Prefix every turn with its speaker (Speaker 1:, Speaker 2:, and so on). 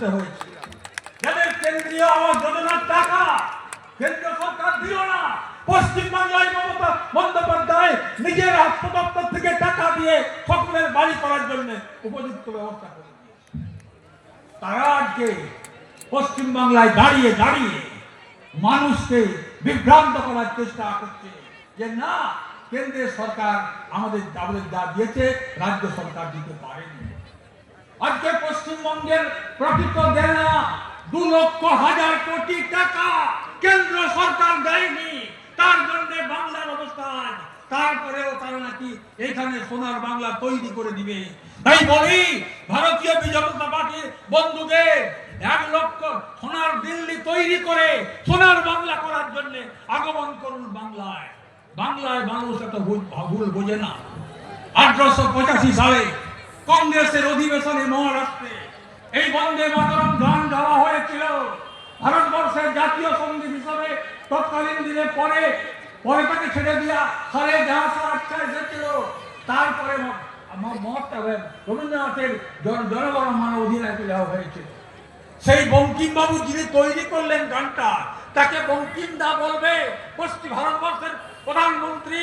Speaker 1: মরিতে হয়েছে। যাদের কেন্দ্রীয় আবাস যোজনার টাকা কেন্দ্র সরকার দিল না, পশ্চিমবাংলায় মমতা বন্দ্যোপাধ্যায় নিজের থেকে টাকা দিয়ে সকলের বাড়ি করার জন্য উপযুক্ত ব্যবস্থা করে তারা আজকে পশ্চিমবাংলায় দাঁড়িয়ে দাঁড়িয়ে মানুষকে বিভ্রান্ত করার চেষ্টা করছে যে না, কেন্দ্রের সরকার আমাদের আমাদের যা দিয়েছে, রাজ্য সরকার দিতে পারেনি। আজকে পশ্চিমবঙ্গের প্রকৃত দেনা দু লক্ষ হাজার কোটি টাকা। কেন্দ্র সরকার দেয়নি। তার জন্য বাংলার অবস্থান তারপরেও তারা নাকি এখানে সোনার বাংলা তৈরি করে দিবে। তাই বলি, ভারতীয় জনতা পার্টির বন্ধুদের, এক লক্ষ সোনার দিল্লি তৈরি করে সোনার বাংলা করার জন্য আগমন করুন বাংলায়। বাংলায় মানুষ এত ভুল বোঝে না। আঠারোশো পঁচাশি সালে কংগ্রেসের অধিবেশনে মহারাষ্ট্রে এই বন্দে মাতরম গান গাওয়া হয়েছিল। ভারতবর্ষের জাতীয় সংগীত হিসাবে তৎকালীন দিনে পরে পরে তাকে ছেড়ে দিয়া সারে সা আচ্ছা এসেছিল, তারপরে রবীন্দ্রনাথের জন- জনগণ মান অধিনায়কে দেওয়া হয়েছিল। সেই বঙ্কিম বাবু যিনি তৈরি করলেন গানটা, তাকে বঙ্কিম দা বলবে পশ্চিম ভারতবর্ষের প্রধানমন্ত্রী